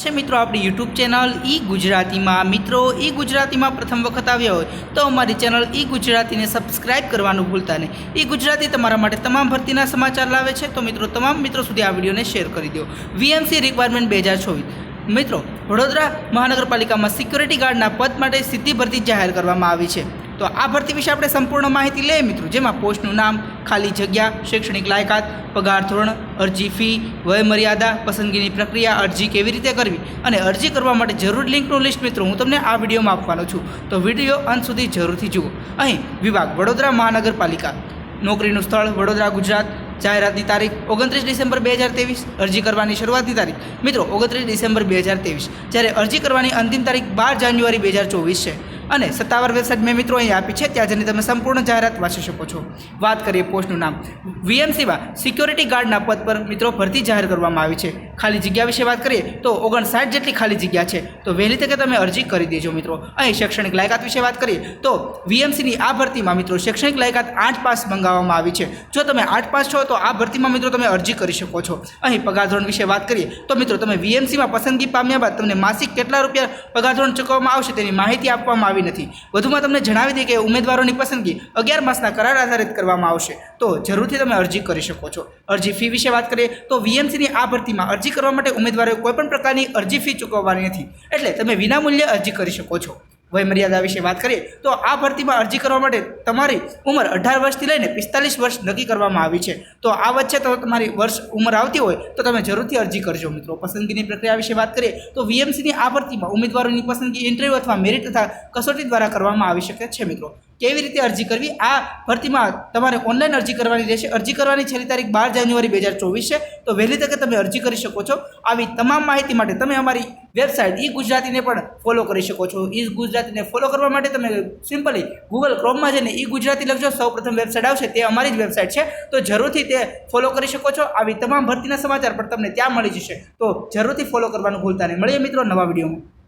છે મિત્રો આપણી યુટ્યુબ ચેનલ ઈ ગુજરાતીમાં. મિત્રો, ઈ ગુજરાતીમાં પ્રથમ વખત આવ્યા હોય તો અમારી ચેનલ ઈ ગુજરાતીને સબસ્ક્રાઇબ કરવાનું ભૂલતા નહીં. ઈ ગુજરાતી તમારા માટે તમામ ભરતીના સમાચાર લાવે છે. તો મિત્રો, તમામ મિત્રો સુધી આ વિડીયોને શેર કરી દો. વીએમસી રિક્વાયરમેન્ટ બે હજાર ચોવીસ. મિત્રો, વડોદરા મહાનગરપાલિકામાં સિક્યોરિટી ગાર્ડના પદ માટે સીધી ભરતી જાહેર કરવામાં આવી છે. તો આ ભરતી વિશે આપણે સંપૂર્ણ માહિતી લઈએ મિત્રો. જેમાં પોસ્ટનું નામ, ખાલી જગ્યા, શૈક્ષણિક લાયકાત, પગાર ધોરણ, અરજી ફી, વયમર્યાદા, પસંદગીની પ્રક્રિયા, અરજી કેવી રીતે કરવી અને અરજી કરવા માટે જરૂર લિંકનું લિસ્ટ મિત્રો હું તમને આ વિડીયોમાં આપવાનો છું. તો વીડિયો અંત સુધી જરૂરથી જુઓ. અહીં વિભાગ વડોદરા મહાનગરપાલિકા. નોકરીનું સ્થળ વડોદરા, ગુજરાત. જાહેરાતની તારીખ ઓગણત્રીસ ડિસેમ્બર બે હજાર ત્રેવીસ. અરજી કરવાની શરૂઆતની તારીખ મિત્રો ઓગણત્રીસ ડિસેમ્બર બે હજાર ત્રેવીસ. જ્યારે અરજી કરવાની અંતિમ તારીખ બાર જાન્યુઆરી બે હજાર ચોવીસ છે. અને સત્તાવાર વેબસાઇટ મેં મિત્રો અહીં આપી છે, ત્યાં જઈને તમે સંપૂર્ણ જાહેરાત વાંચી શકો છો. વાત કરીએ પોસ્ટનું નામ. વીએમસીમાં સિક્યોરિટી ગાર્ડના પદ પર મિત્રો ભરતી જાહેર કરવામાં આવી છે. ખાલી જગ્યા વિશે વાત કરીએ તો ઓગણસાઠ જેટલી ખાલી જગ્યા છે. તો વહેલી તકે તમે અરજી કરી દેજો મિત્રો. અહીં શૈક્ષણિક લાયકાત વિશે વાત કરીએ તો વીએમસીની આ ભરતીમાં મિત્રો શૈક્ષણિક લાયકાત આઠ પાસ મંગાવવામાં આવી છે. જો તમે આઠ પાસ છો તો આ ભરતીમાં મિત્રો તમે અરજી કરી શકો છો. અહીં પગાર ધોરણ વિશે વાત કરીએ તો મિત્રો તમે વીએમસીમાં પસંદગી પામ્યા બાદ તમને માસિક કેટલા રૂપિયા પગાર ધોરણ ચૂકવવામાં આવશે તેની માહિતી આપવામાં આવી નથી. વધુમાં તમને જણાવી દઈએ કે ઉમેદવારોની પસંદગી અગિયાર માસના કરાર આધારિત કરવામાં આવશે. તો જરૂરથી તમે અરજી કરી શકો છો. અરજી ફી વિશે વાત કરીએ તો વીએમસીની આ ભરતીમાં અરજી કરવા માટે ઉમેદવારોએ કોઈપણ પ્રકારની અરજી ફી ચૂકવવાની નથી. એટલે તમે વિનામૂલ્યે અરજી કરી શકો છો. વયમર્યાદા વિશે વાત કરીએ, તો આ ભરતીમાં અરજી કરવા માટે તમારી ઉંમર અઢાર વર્ષથી લઈને પિસ્તાલીસ વર્ષ નક્કી કરવામાં આવી છે. તો આ વચ્ચે તો તમારી વર્ષ ઉંમર આવતી હોય, તો તમે જરૂરથી અરજી કરજો મિત્રો. પસંદગીની પ્રક્રિયા વિશે વાત કરીએ, તો વીએમસીની આ ભરતીમાં ઉમેદવારોની પસંદગી ઇન્ટરવ્યૂ અથવા મેરિટ તથા કસોટી દ્વારા કરવામાં આવી શકે છે મિત્રો. કેવી રીતે અરજી કરવી? આ ભરતીમાં તમારે ઓનલાઈન અરજી કરવાની રહેશે. અરજી કરવાની છેલ્લી તારીખ બાર જાન્યુઆરી બે હજાર ચોવીસ છે. તો વહેલી તકે તમે અરજી કરી શકો છો. આવી તમામ માહિતી માટે તમે અમારી વેબસાઇટ ઈ ગુજરાતીને પણ ફોલો કરી શકો છો. ઈ ગુજરાતીને ફોલો કરવા માટે તમે સિમ્પલી ગૂગલ ક્રોમમાં જઈને ઈ ગુજરાતી લખજો. સૌ પ્રથમ વેબસાઇટ આવશે. તે અમારી જ વેબસાઇટ છે. તો જરૂરથી તે ફોલો કરી શકો છો. આવી તમામ ભરતીના સમાચાર પણ તમને ત્યાં મળી જશે. તો જરૂરથી ફોલો કરવાનું ભૂલતા નહીં. મળીએ મિત્રો નવા વિડીયોમાં.